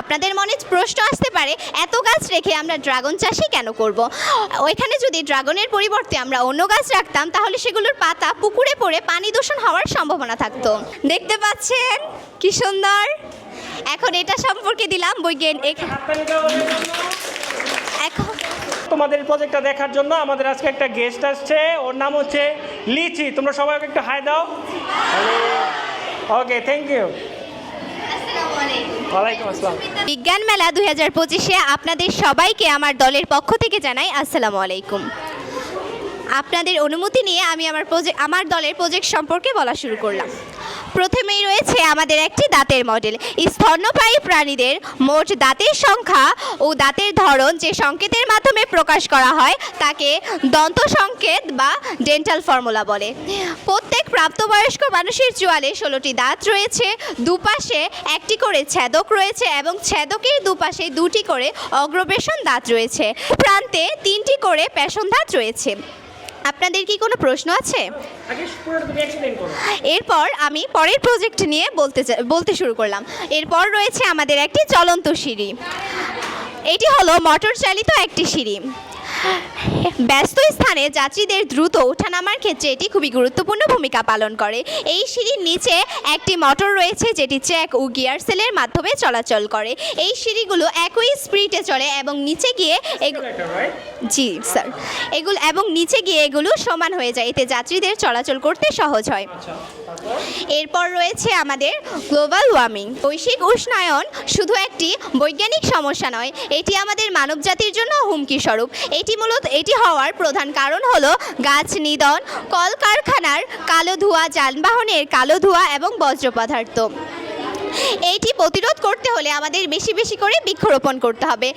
আপনাদের মনে প্রশ্ন আসতে পারে এত গাছ রেখে আমরা ড্রাগন চাষই কেন করব। ওইখানে যদি ড্রাগনের পরিবর্তে আমরা অন্য গাছ রাখতাম তাহলে সেগুলোর পাতা পুকুরে পড়ে পানি দূষণ হওয়ার সম্ভাবনা থাকতো। দেখতে পাচ্ছেন কি সুন্দর? এখন এটা সম্পর্কে দিলাম বৈজ্ঞানিক এখন তোমাদের প্রজেক্টটা দেখার জন্য আমাদের আজকে একটা গেস্ট আসছে ওর নাম হচ্ছে লিচি। তোমরা সবাইকে একটু হাই দাও। ওকে থ্যাংক ইউ বিজ্ঞান মেলা দুই হাজার পঁচিশে আপনাদের সবাইকে আমার দলের পক্ষ থেকে জানাই আসসালামু আলাইকুম। আপনাদের অনুমতি নিয়ে আমি আমার প্রজেক্ট আমার দলের প্রজেক্ট সম্পর্কে বলা শুরু করলাম। প্রথমেই রয়েছে আমাদের একটি দাঁতের মডেল স্তন্যপায়ী প্রাণীদের মোট দাঁতের সংখ্যা ও দাঁতের ধরন যে সংকেতের মাধ্যমে প্রকাশ করা হয়, তাকে দন্ত সংকেত বা ডেন্টাল ফর্মুলা বলে। প্রাপ্তবয়স্ক মানুষের চোয়ালে ষোলোটি দাঁত রয়েছে। দুপাশে একটি করে ছেদক রয়েছে এবং ছেদকের দুপাশে দুটি করে অগ্রবেশন দাঁত রয়েছে। প্রান্তে তিনটি করে পেশন দাঁত রয়েছে। আপনাদের কি কোনো প্রশ্ন আছে? এরপর আমি পরের প্রজেক্ট নিয়ে বলতে বলতে শুরু করলাম। এরপর রয়েছে আমাদের একটি চলন্ত সিঁড়ি। এটি হলো মোটর চালিত একটি সিঁড়ি। ব্যস্ত স্থানে যাত্রীদের দ্রুত ওঠানামার ক্ষেত্রে এটি খুবই গুরুত্বপূর্ণ ভূমিকা পালন করে। এই সিঁড়ির নিচে একটি মোটর রয়েছে যেটি চেক ও গিয়ার সেলের মাধ্যমে চলাচল করে। এই সিঁড়িগুলো একই স্পিডে চলে এবং নিচে গিয়ে জি স্যার। এগুলো এবং নিচে গিয়ে এগুলো সমান হয়ে যায়। এতে যাত্রীদের চলাচল করতে সহজ হয়। আচ্ছা এরপর রয়েছে আমাদের গ্লোবাল ওয়ার্মিং। বৈশ্বিক উষ্ণায়ন শুধু একটি বৈজ্ঞানিক সমস্যা নয় এটি আমাদের মানবজাতির জন্য হুমকি স্বরূপ। এটি মূলত এটি হওয়ার প্রধান কারণ হলো গাছ নিধন কলকারখানার কালো ধোঁয়া, যানবাহনের কালো ধোঁয়া এবং বজ্র পদার্থ। এইটি প্রতিরোধ করতে হলে আমাদের বেশি বেশি করে বৃক্ষরোপণ করতে হবে।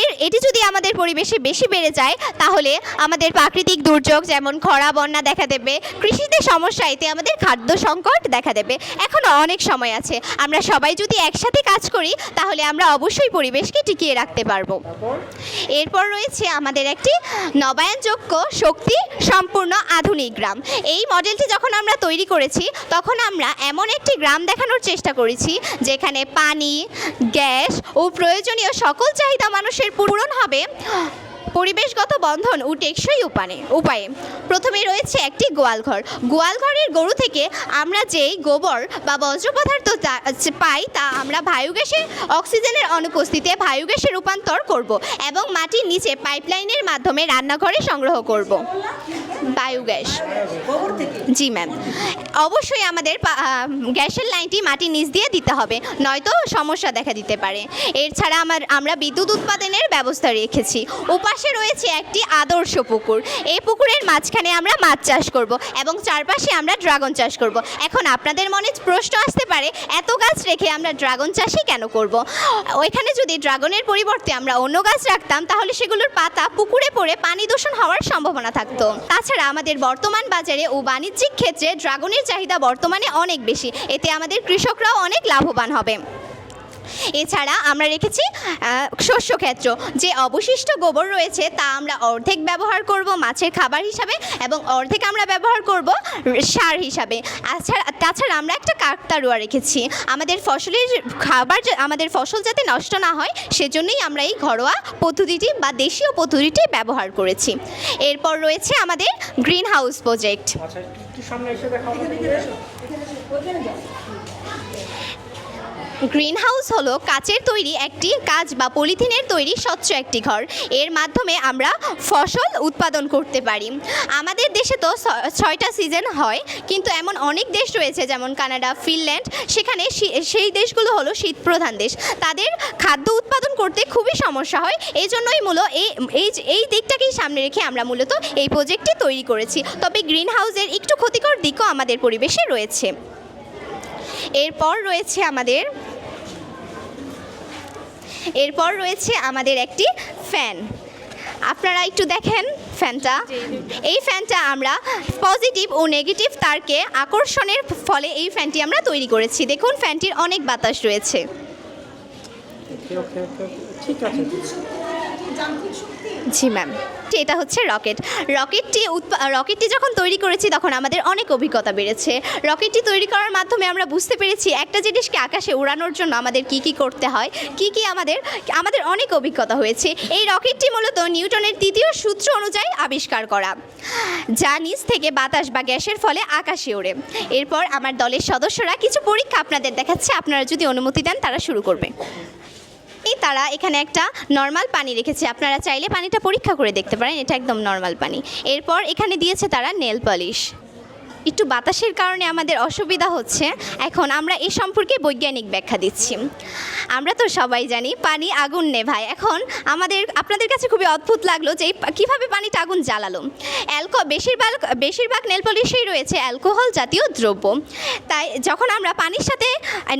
এর, এটি যদি আমাদের পরিবেশে বেশি বেড়ে যায়, তাহলে আমাদের প্রাকৃতিক দুর্যোগ যেমন খরা, বন্যা দেখা দেবে কৃষিতে সমস্যা এতে আমাদের খাদ্য সংকট দেখা দেবে। এখনও অনেক সময় আছে। আমরা সবাই যদি একসাথে কাজ করি, তাহলে আমরা অবশ্যই পরিবেশকে টিকিয়ে রাখতে পারব। এরপর রয়েছে আমাদের একটি নবায়নযোগ্য শক্তি সম্পূর্ণ আধুনিক গ্রাম। এই মডেলটি যখন আমরা তৈরি করেছি, তখন আমরা এমন একটি গ্রাম দেখানোর চেষ্টা করেছি যেখানে পানি, গ্যাস ও প্রয়োজনীয় সকল চাহিদা মানুষের পূরণ হবে। পরিবেশগত বন্ধন ও টেকসই উপানে উপায়ে। প্রথমে রয়েছে একটি গোয়ালঘর। গোয়ালঘরের গরু থেকে আমরা যেই গোবর বা বজ্র পদার্থ পাই, তা আমরা বায়োগ্যাসের অক্সিজেনের অনুপস্থিতিতে বায়োগ্যাসে রূপান্তর করব এবং মাটির নিচে পাইপলাইনের মাধ্যমে রান্নাঘরে সংগ্রহ করব। বায়োগ্যাস জি ম্যাম অবশ্যই আমাদের গ্যাসের লাইনটি মাটির নিচ দিয়ে দিতে হবে, নয়তো সমস্যা দেখা দিতে পারে। এছাড়া আমার, আমরা বিদ্যুৎ উৎপাদনের ব্যবস্থা রেখেছি। ওপাশে রয়েছে একটি আদর্শ পুকুর। এই পুকুরের মাঝখানে আমরা মাছ চাষ করব এবং চারপাশে আমরা ড্রাগন চাষ করব। এখন আপনাদের মনে প্রশ্ন আসতে পারে, এত গাছ রেখে আমরা ড্রাগন চাষই কেন করব? ওইখানে যদি ড্রাগনের পরিবর্তে আমরা অন্য গাছ রাখতাম, তাহলে সেগুলোর পাতা পুকুরে পড়ে পানি দূষণ হওয়ার সম্ভাবনা থাকতো। তাছাড়া আমাদের বর্তমান বাজারে ও বাণিজ্যিক ক্ষেত্রে ড্রাগনের চাহিদা বর্তমানে অনেক বেশি। এতে আমাদের কৃষকরাও অনেক লাভবান হবে। এছাড়া আমরা রেখেছি আহ, শস্য ক্ষেত্র যে অবশিষ্ট গোবর রয়েছে তা আমরা অর্ধেক ব্যবহার করব মাছের খাবার হিসাবে এবং অর্ধেক আমরা ব্যবহার করব সার হিসাবে। আছাড়া তাছাড়া আমরা একটা কাকতারুয়া রেখেছি। আমাদের ফসলের খাবার যা- আমাদের ফসল যাতে নষ্ট না হয় সেজন্যই আমরা এই ঘরোয়া পদ্ধতিটি বা দেশীয় পদ্ধতিটি ব্যবহার করেছি। এরপর রয়েছে আমাদের green house project green house হলো কাচের তৈরি একটি কাজ বা পলিথিনের তৈরি স্বচ্ছ একটি ঘর। এর মাধ্যমে আমরা ফসল উৎপাদন করতে পারি। আমাদের দেশে তো ছয়টা সিজন হয়, কিন্তু এমন অনেক দেশ রয়েছে যেমন কানাডা, ফিনল্যান্ড, সেখানে সেই দেশগুলো হলো শীতপ্রধান দেশ। তাদের খাদ্য উৎপাদন করতে খুবই সমস্যা হয়, এই জন্যই মূল, এই এই এই দিকটাকেই সামনে রেখে আমরা মূলত এই প্রজেক্টটি তৈরি করেছি। তবে গ্রিন হাউসের একটু ক্ষতিকর দিকও আমাদের পরিবেশে রয়েছে। এরপর রয়েছে আমাদের এরপর রয়েছে আমাদের একটি ফ্যান। আপনারা একটু দেখেন ফ্যানটা। এই ফ্যানটা আমরা পজিটিভ ও নেগেটিভ তারকে আকর্ষণের ফলে এই ফ্যানটি আমরা তৈরি করেছি। দেখুন ফ্যানটির অনেক বাতাস রয়েছে। ঠিক আছে জি ম্যাম। এটা হচ্ছে রকেট। রকেটটি রকেটটি যখন তৈরি করেছি তখন আমাদের অনেক অভিজ্ঞতা বেড়েছে। রকেটটি তৈরি করার মাধ্যমে আমরা বুঝতে পেরেছি একটা জিনিসকে আকাশে উড়ানোর জন্য আমাদের কি কি করতে হয়, কি কি আমাদের আমাদের অনেক অভিজ্ঞতা হয়েছে। এই রকেটটি মূলত নিউটনের তৃতীয় সূত্র অনুযায়ী আবিষ্কার করা, যা নিচ থেকে বাতাস বা গ্যাসের ফলে আকাশে ওড়ে। এরপর আমার দলের সদস্যরা কিছু পরীক্ষা আপনাদের দেখাচ্ছে। আপনারা যদি অনুমতি দেন তারা শুরু করবে। তারা এখানে একটা নর্মাল পানি রেখেছে। আপনারা চাইলে পানিটা পরীক্ষা করে দেখতে পারেন, এটা একদম নর্মাল পানি। এরপর এখানে দিয়েছে তারা নেল পলিশ একটু বাতাসের কারণে আমাদের অসুবিধা হচ্ছে। এখন আমরা এ সম্পর্কে বৈজ্ঞানিক ব্যাখ্যা দিচ্ছি। আমরা তো সবাই জানি, পানি আগুন নেভায় এখন আমাদের, আপনাদের কাছে খুবই অদ্ভুত লাগল যে এই কীভাবে পানিটা আগুন জ্বালালো। অ্যালকো, বেশিরভাগ বেশিরভাগ নেল পলিশেই রয়েছে অ্যালকোহল জাতীয় দ্রব্য। তাই যখন আমরা পানির সাথে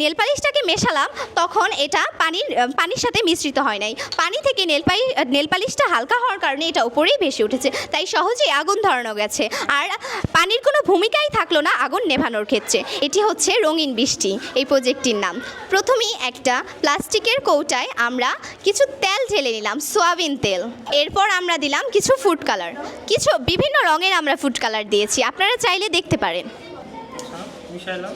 নেল পালিশটাকে মেশালাম, তখন এটা পানির পানির সাথে মিশ্রিত হয় নাই। পানি থেকে নেল পালিশ নেল পালিশটা হালকা হওয়ার কারণে এটা উপরেই ভেসে উঠেছে। তাই সহজেই আগুন ধরানো গেছে। আর পানির কোনো ভূমিকাই থাকল না আগুন নেভানোর ক্ষেত্রে। এটি হচ্ছে রঙিন বৃষ্টি, এই প্রজেক্টটির নাম। প্রথমেই একটা প্লাস্টিকের কৌটায় আমরা কিছু তেল ঢেলে নিলাম, সোয়াবিন তেল। এরপর আমরা দিলাম কিছু ফুড কালার। কিছু বিভিন্ন রঙের আমরা ফুড কালার দিয়েছি। আপনারা চাইলে দেখতে পারেন। মিশাইলাম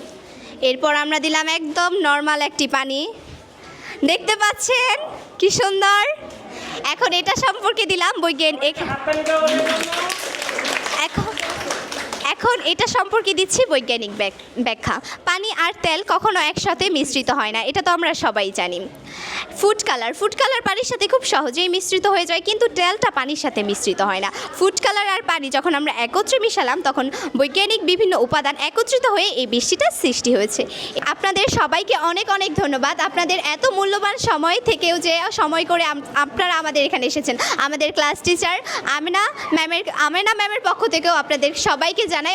এরপর আমরা দিলাম একদম নর্মাল একটি পানি। দেখতে পাচ্ছেন? কি সুন্দর। এখন এটা সম্পর্কে দিলাম বৈজ্ঞানিক হাততালি দাও ওদের জন্য। এখন এখন এটা সম্পর্কে দিচ্ছি বৈজ্ঞানিক ব্যাখ্যা। পানি আর তেল কখনো একসাথে মিশ্রিত হয় না, এটা তো আমরা সবাই জানি। ফুড কালার ফুড কালার পানির সাথে খুব সহজেই মিশ্রিত হয়ে যায়, কিন্তু তেলটা পানির সাথে মিশ্রিত হয় না। ফুড কালার আর পানি যখন আমরা একত্রে মিশালাম, তখন বৈজ্ঞানিক বিভিন্ন উপাদান একত্রিত হয়ে এই বৃষ্টিটার সৃষ্টি হয়েছে। আপনাদের সবাইকে অনেক অনেক ধন্যবাদ। আপনাদের এত মূল্যবান সময় থেকেও যে সময় করে আপনারা আমাদের এখানে এসেছেন। আমাদের ক্লাস টিচার আমিনা ম্যামের আমিনা ম্যামের পক্ষ থেকেও আপনাদের সবাইকে জানাই